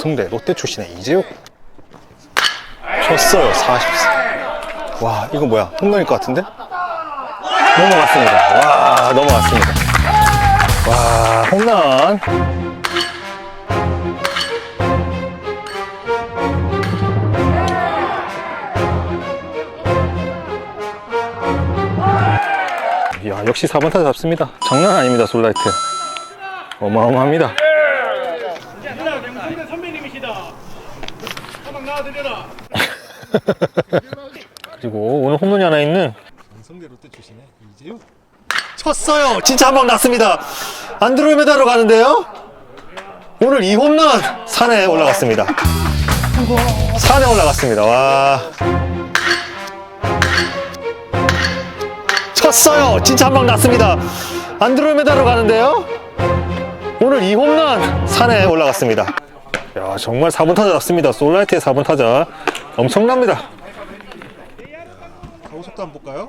성대 롯데 출신의 이재욱 쳤어요 44. 와 이거 뭐야 홈런일 것 같은데? 넘어갔습니다. 와 넘어갔습니다. 와 홈런. 야 역시 4번 타자 잡습니다. 장난 아닙니다 솔라이트. 어마어마합니다. 한방 나와드려라. 그리고 오늘 홈런이 하나 있는 명성대 롯데 출신의 이재욱. 쳤어요. 진짜 한 방 났습니다. 안드로메다로 가는데요. 오늘 이 홈런 산에 올라갔습니다. 산에 올라갔습니다. 와. 쳤어요. 진짜 한 방 났습니다. 안드로메다로 가는데요. 오늘 이 홈런 산에 올라갔습니다. 야 정말 4번 타자 잡습니다. 솔라이트의 4번 타자 엄청납니다. 가고 속도 한번 볼까요?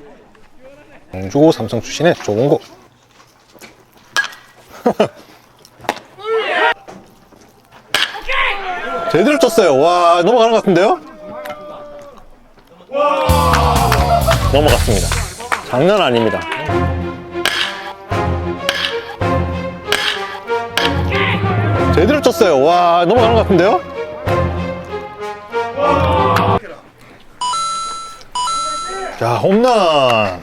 광주 삼성 출신의 조공고. 제대로 쳤어요. 와, 넘어가는 것 같은데요? 넘어갔습니다. 장난 아닙니다. 제대로 쳤어요. 와, 넘어가는 것 같은데요? 자, 홈런.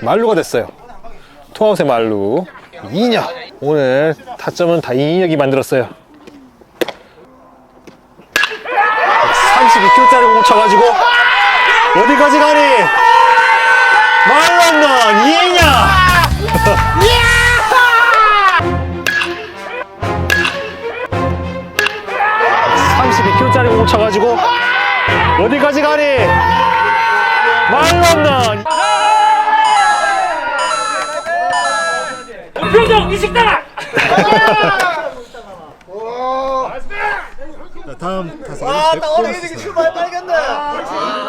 말루가 됐어요. 투아웃의 말루. 이인혁. 오늘 타점은 다 이인혁이 만들었어요. 32kg짜리 공 쳐가지고 어디까지 가니? 말로 홈런 이인혁. (32kg짜리) 공 쳐가지고 어디까지 가니? 말로 홈런 표정 이식당아. 자 다음 타석은 백범수 선수.